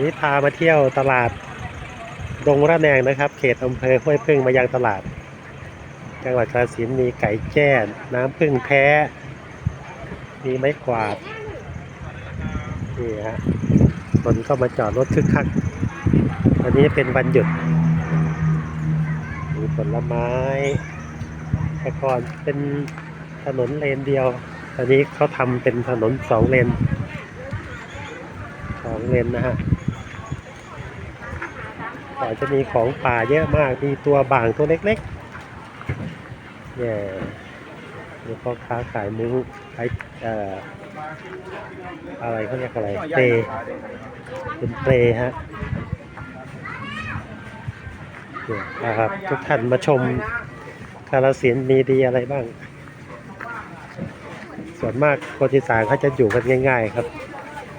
นี้พามาเที่ยวตลาด ดงระแนงนะครับ เขตอำเภอห้วยพึ่งมายังตลาด จังหวัดกาฬสินมีไก่แจ้น้ำพึ่งแพ้มีไม้กวาด นี่ฮะคนก็มาจอดรถคึกคักวันนี้เป็นวันหยุด มีผลไม้แต่ก่อนเป็นถนนเลนเดียว ตอนนี้เขาทำเป็นถนนสองเลนสองเลนนะฮะ ก่อนจะมีของป่าเยอะมาก มีตัวบางตัวเล็กๆเนี่ยมีพ่อค้าขายมุ้งขายเอ่ออะไรเขาเรียกอะไรเปเป็นเปฮะเนี่ยนะครับทุกท่านมาชมกาลสินธุ์มีดีอะไรบ้าง ส่วนมากคนอีสานเขาจะอยู่กันง่าย ๆ ครับ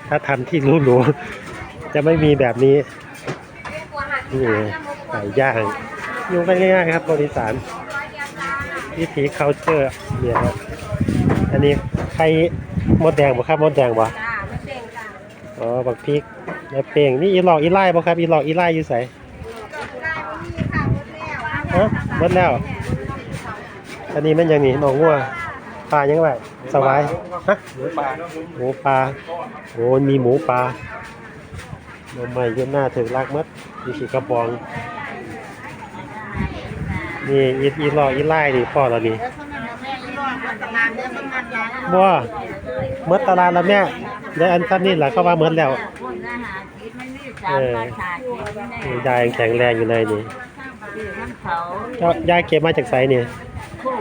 ถ้าทำที่หรูๆจะไม่มีแบบนี้ นี่ไก่ย่างอยู่กันง่ายๆครับคนอีสานวิถี culture เนี่ยครับอันนี้ไข่มดแดงบ่ครับมดแดงบ่จ้าไม่เต็งจ้าอ๋อบักพริกแล้วเป่งนี่อีหลอกอีไล่บ่ครับอีหลอกอีไล่อยู่ไสได้ไม่มีค่ะหมดแล้วฮะหมดแล้ว อันนี้มันยังนี่หนองงัวปลายังไงสบายฮะหมูปลาหมูปลาโอ้มีหมูปลา หน่อไม้ยืนหน้าถึงรักมัดมีขีกระบอง นี่อีอีหลอกอีไล่นี่พ่อเรานี่เดี๋ยวสมัยแม่ยี่รอดตลาดเดี๋ยวสมัยยายบัวเมื่อตลาดแล้วแม่แล้วอันท่านนี่แหละเขาว่าเมื่อแล้วคนอาหารคิดไม่มีสามภาษาคิดไม่ได้นี่ยายยังแข็งแรงอยู่เลยนี่ชื่อน้ำเขาเจ้ายายเก็บมาจากไสนี่คู่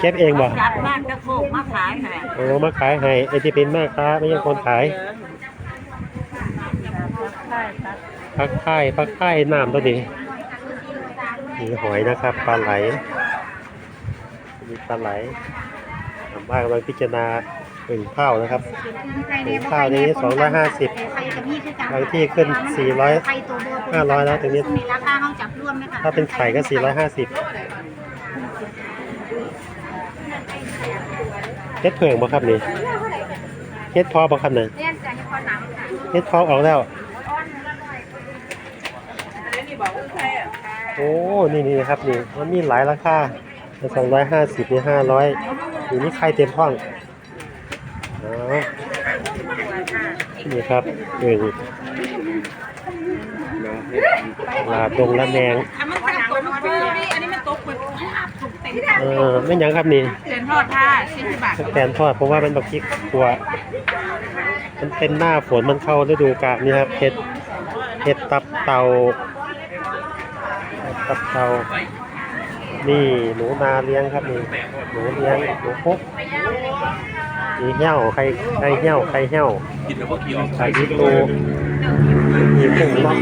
เก็บเองบ่จัดมากจะโคกมาขายให้โอ้มาขายให้ไอที่เป็นแม่ค้าไม่ใช่คนขาย ใช่ครับพักไข่พักไข่น้ำตัวนี้มีหอยนะครับปลาไหลมีปลาไหลทำบ้านกำลังพิจารณาเป็นข้าวนะครับเป็นข้าวนี้สองร้อยห้าสิบไข่กับพี่คือกันบางที่ขึ้นสี่ร้อยไข่ตัวเบอร์ห้าร้อยแล้วตรงนี้มีราคาห้องจับร่วมไหมคะถ้าเป็นไข่ก็สี่ร้อยห้าสิบเฮ็ดเผืองบ่ครับนี่เฮ็ดพอบ่ครับนี่เรียนจะให้พอหนังค่ะเฮ็ดพอออกแล้วโอ้ นี่นี่นะครับนี่มันมีหลายราคาสองร้อยห้าสิบนี่ห้าร้อยนี่นี่ไข่เต็มท้องอ๋อนี่ครับเองลาดงละแนงอันมันตัดตัวมันเพิ่มนี่อันนี้มันตกไปถูกเต็มเออไม่หยังครับนี่เดือนทอดท่าสิบบาทสแตนทอดเพราะว่ามันบักพริกตัวมันเป็นหน้าฝนมันเข้าฤดูกาลนี่ครับเห็ดเห็ดตับเต่า เห็ดตับเต่านี่หนูนาเลี้ยงครับนี่หนูเลี้ยงหนูพุกมีเหี้ยวไข่ไข่เหี้ยวไข่เหี้ยวกินแล้วก็เคี้ยวไข่ยิโตมีกุ้งล็อก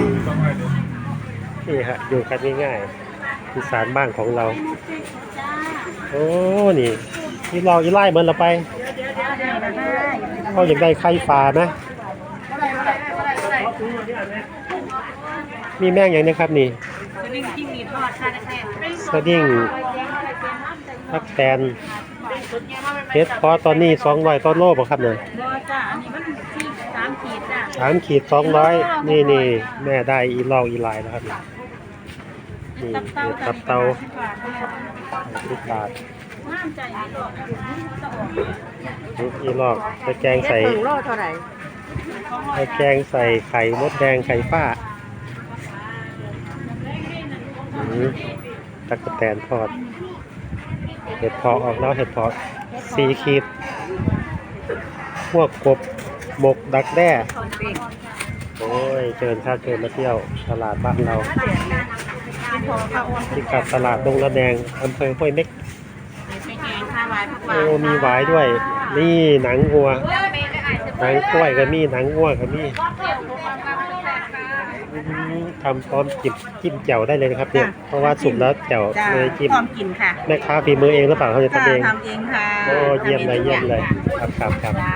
นี่ฮะอยู่กันง่ายๆอีสานบ้านของเรา โอ้นี่อีลองอีไล่เหมือนเราไปเขาอยากได้ไข่ปลานะมีแม่งอย่างนี้ครับนี่ สลิงจิ้งหรีดทอดค่ะแท้สดิ้งทักแตนเฮ็ดพอตอนนี้สองร้อยต้นโลบ่ครับเนี่ยๆบ่จ้าอันนี้มันที่สามขีดจ้าสามขีดสองร้อยนี่นี่แม่ได้อีลองอีลายแล้วครับนี่นี่ตับเตาเห็ดตับเตาสิบบาทเนี่ยสิบบาทห้ามใจไม่หลอกจะออกอีลอกไปแกงใส่โลเท่าไหร่ไปแกงใส่ไข่มดแดงไข่ฟ้าอืม ตักกะแตนทอด เห็ดเพอออกแล้วเห็ดเพอสีขีดพวกกบหมกดักแด้โอ้ยเชิญค่ะเชิญมาเที่ยวตลาดบ้านเรา ที่กัดตลาดดงระแดงอำเภอห้วยเม็กไปแกงข้าวไว้พวกโอ้มีหวายด้วย นี่หนังวัว หนังกล้วยก็มีหนังวัวก็มี ทำพร้อมจิ้มจิ้มแจ่วได้เลยนะครับเนี่ยเพราะว่าสุกแล้วแจ่วจ้าเลยจิ้มพร้อมกินค่ะแม่ค้าฝีมือเองหรือเปล่าเขาจะจ้าทำเอง ทำเองค่ะโอ้เยี่ยมเลยเยี่ยมเลย ครับครับครับจ้า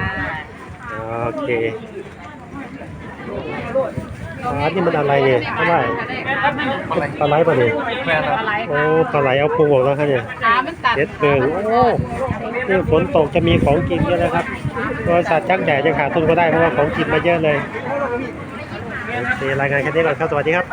โอเคอ๋อนี่มันอะไรเนี่ยเท่าไหร่ปลาไหลป่ะเนี่ยแม่ครับโอ้ปลาไหลเอาพุงออกแล้วครับเนี่ยขามันตัดเด็ดเกิงโอ้นี่ฝนตกจะมีของกินเยอะนะครับบริษัทจักใหญ่จะขาดทุนก็ได้เพราะว่าของกินมาเยอะเลย โอเครายงานแค่นี้ก่อนครับ สวัสดีครับ